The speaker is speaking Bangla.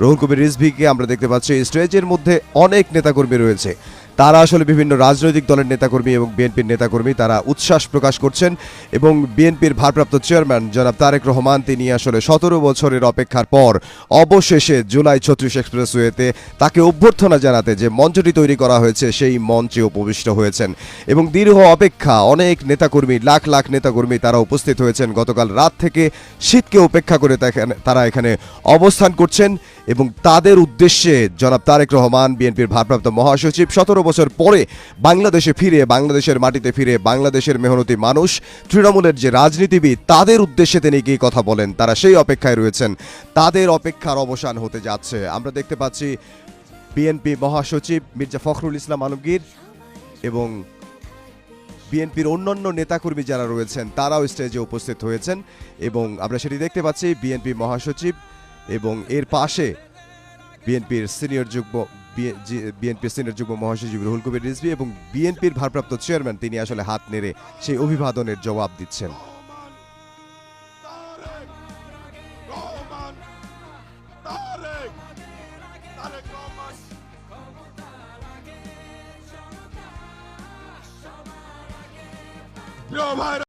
রুহুল কবির রিজভিকে আমরা দেখতে পাচ্ছি। স্টেজের মধ্যে অনেক নেতাকর্মী রয়েছে। তারা আসলে বিভিন্ন রাজনৈতিক দলের নেতাকর্মী এবং বিএনপির নেতাকর্মী, তারা উচ্ছ্বাস প্রকাশ করছেন এবং বিএনপির ভারপ্রাপ্ত চেয়ারম্যান জনাব তারেক রহমান, তিনি আসলে সতেরো বছরের অপেক্ষার পর অবশেষে জুলাই ছত্রিশ এক্সপ্রেসওয়েতে তাকে অভ্যর্থনা জানাতে যে মঞ্চটি তৈরি করা হয়েছে, সেই মঞ্চে উপবিষ্ট হয়েছেন। এবং দীর্ঘ অপেক্ষা অনেক নেতাকর্মী, লাখ লাখ নেতাকর্মী তারা উপস্থিত হয়েছেন। গতকাল রাত থেকে শীতকে উপেক্ষা করে তারা এখানে অবস্থান করছেন এবং তাদের উদ্দেশ্যে জনাব তারেক রহমান, বিএনপির ভারপ্রাপ্ত মহাসচিব, সতেরো বছর পরে বাংলাদেশে ফিরে, বাংলাদেশের মাটিতে ফিরে, বাংলাদেশের মেহনতি মানুষ, তৃণমূলের যে রাজনীতিবিদ, তাদের উদ্দেশ্যে তিনি কি কথা বলেন? তারা সেই অপেক্ষায় রয়েছেন। তাদের অপেক্ষার অবসান হতে যাচ্ছে। আমরা দেখতে পাচ্ছি বিএনপি মহাসচিব মির্জা ফখরুল ইসলাম আলমগীর এবং বিএনপির অন্যান্য নেতাকর্মী যারা রয়েছেন, তারাও স্টেজে উপস্থিত হয়েছেন এবং আমরা সেটি দেখতে পাচ্ছি বিএনপি মহাসচিব এবং এর পাশে বিএনপির সিনিয়র যুগ্ম বিএনপির সিনিয়র যুগ্ম মহাসচিব রুহুল কবির রিজভি এবং বিএনপির ভারপ্রাপ্ত চেয়ারম্যান তিনি আসলে হাত নেড়ে সেই অভিবাদনের জবাব দিচ্ছেন।